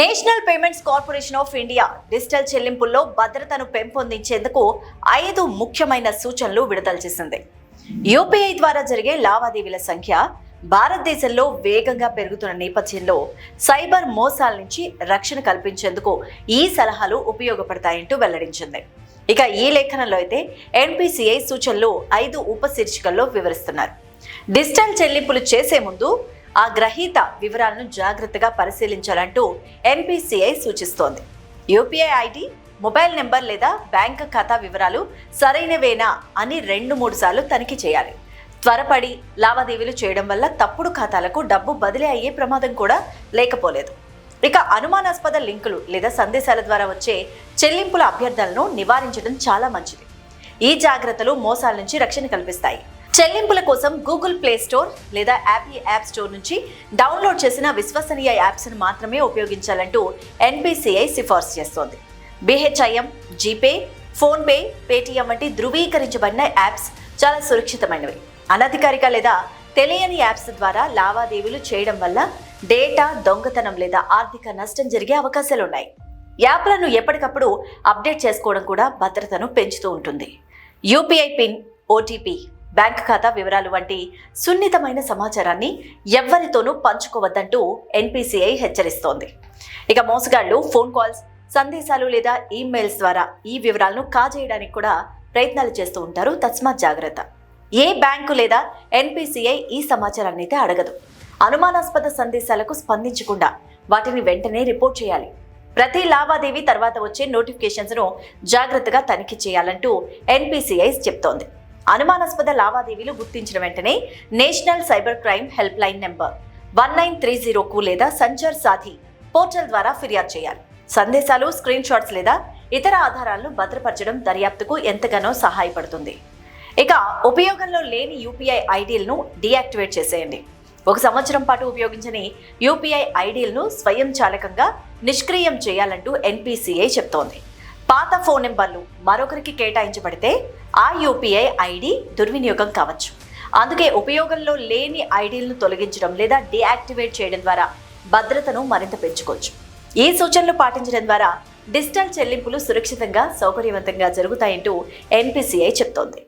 National Payments Corporation of India digital చెల్లింపుల్లో భద్రతను పెంపొందించేందుకు ఐదు ముఖ్యమైన సూచనలు విడుదల చేసింది. యూపీఐ ద్వారా జరిగే లావాదేవీల సంఖ్య భారతదేశంలో వేగంగా పెరుగుతున్న నేపథ్యంలో సైబర్ మోసాల నుంచి రక్షణ కల్పించేందుకు ఈ సలహాలు ఉపయోగపడతాయంటూ వెల్లడించింది. ఇక ఈ లేఖనంలో అయితే ఎన్పిసిఐ సూచనలు ఐదు ఉపశీర్షికల్లో వివరిస్తున్నారు. డిజిటల్ చెల్లింపులు చేసే ముందు ఆ గ్రహీత వివరాలను జాగ్రత్తగా పరిశీలించాలంటూ ఎన్పిసిఐ సూచిస్తోంది. యూపీఐ ఐడి మొబైల్ నెంబర్ లేదా బ్యాంక్ ఖాతా వివరాలు సరైనవేనా అని రెండు మూడు సార్లు తనిఖీ చేయాలి. త్వరపడి లావాదేవీలు చేయడం వల్ల తప్పుడు ఖాతాలకు డబ్బు బదిలీ అయ్యే ప్రమాదం కూడా లేకపోలేదు. ఇక అనుమానాస్పద లింకులు లేదా సందేశాల ద్వారా వచ్చే చెల్లింపుల అభ్యర్థనలను నివారించడం చాలా మంచిది. ఈ జాగ్రత్తలు మోసాల నుంచి రక్షణ కల్పిస్తాయి. చెల్లింపుల కోసం గూగుల్ ప్లే స్టోర్ లేదా యాపీ యాప్ స్టోర్ నుంచి డౌన్లోడ్ చేసిన విశ్వసనీయ యాప్స్ను మాత్రమే ఉపయోగించాలంటూ ఎన్బీసీఐ సిఫార్సు చేస్తోంది. బిహెచ్ఐఎం జీపే ఫోన్పే పేటీఎం వంటి ధృవీకరించబడిన యాప్స్ చాలా సురక్షితమైనవి. అనధికారిక లేదా తెలియని యాప్స్ ద్వారా లావాదేవీలు చేయడం వల్ల డేటా దొంగతనం లేదా ఆర్థిక నష్టం జరిగే అవకాశాలు ఉన్నాయి యాప్లను ఎప్పటికప్పుడు అప్డేట్ చేసుకోవడం కూడా భద్రతను పెంచుతూ ఉంటుంది. యూపీఐ పిన్ ఓటీపీ బ్యాంక్ ఖాతా వివరాలు వంటి సున్నితమైన సమాచారాన్ని ఎవ్వరితోనూ పంచుకోవద్దంటూ ఎన్పిసిఐ హెచ్చరిస్తోంది. ఇక మోసగాళ్ళు ఫోన్ కాల్స్ సందేశాలు లేదా ఈమెయిల్స్ ద్వారా ఈ వివరాలను కాజేయడానికి కూడా ప్రయత్నాలు చేస్తూ ఉంటారు. తస్మాత్ జాగ్రత్త. ఏ బ్యాంకు లేదా ఎన్పిసిఐ ఈ సమాచారాన్ని అయితే అడగదు. అనుమానాస్పద సందేశాలకు స్పందించకుండా వాటిని వెంటనే రిపోర్ట్ చేయాలి. ప్రతి లావాదేవీ తర్వాత వచ్చే నోటిఫికేషన్స్ను జాగ్రత్తగా తనిఖీ చేయాలంటూ ఎన్పిసిఐ చెప్తోంది. అనుమానాస్పద లావాదేవీలు గుర్తించిన వెంటనే national cyber crime helpline number one nine three జీరోకు లేదా సంచార్ సాధి పోర్టల్ ద్వారా ఫిర్యాదు చేయాలి. సందేశాలు స్క్రీన్ షాట్స్ లేదా ఇతర ఆధారాలను భద్రపరచడం దర్యాప్తుకు ఎంతగానో సహాయపడుతుంది. ఇక ఉపయోగంలో లేని యూపీఐ ఐడీలను డీయాక్టివేట్ చేసేయండి. ఒక సంవత్సరం పాటు ఉపయోగించని యూపీఐ ఐడీలను స్వయంచాలకంగా నిష్క్రియం చేయాలంటూ ఎన్పిసిఐ చెప్తోంది. పాత ఫోన్ నెంబర్లు మరొకరికి కేటాయించబడితే ఆ యూపీఐ ఐడి దుర్వినియోగం కావచ్చు. అందుకే ఉపయోగంలో లేని ఐడీలను తొలగించడం లేదా డీయాక్టివేట్ చేయడం ద్వారా భద్రతను మరింత పెంచుకోవచ్చు. ఈ సూచనలు పాటించడం ద్వారా డిజిటల్ చెల్లింపులు సురక్షితంగా సౌకర్యవంతంగా జరుగుతాయంటూ ఎన్పిసిఐ చెప్తోంది.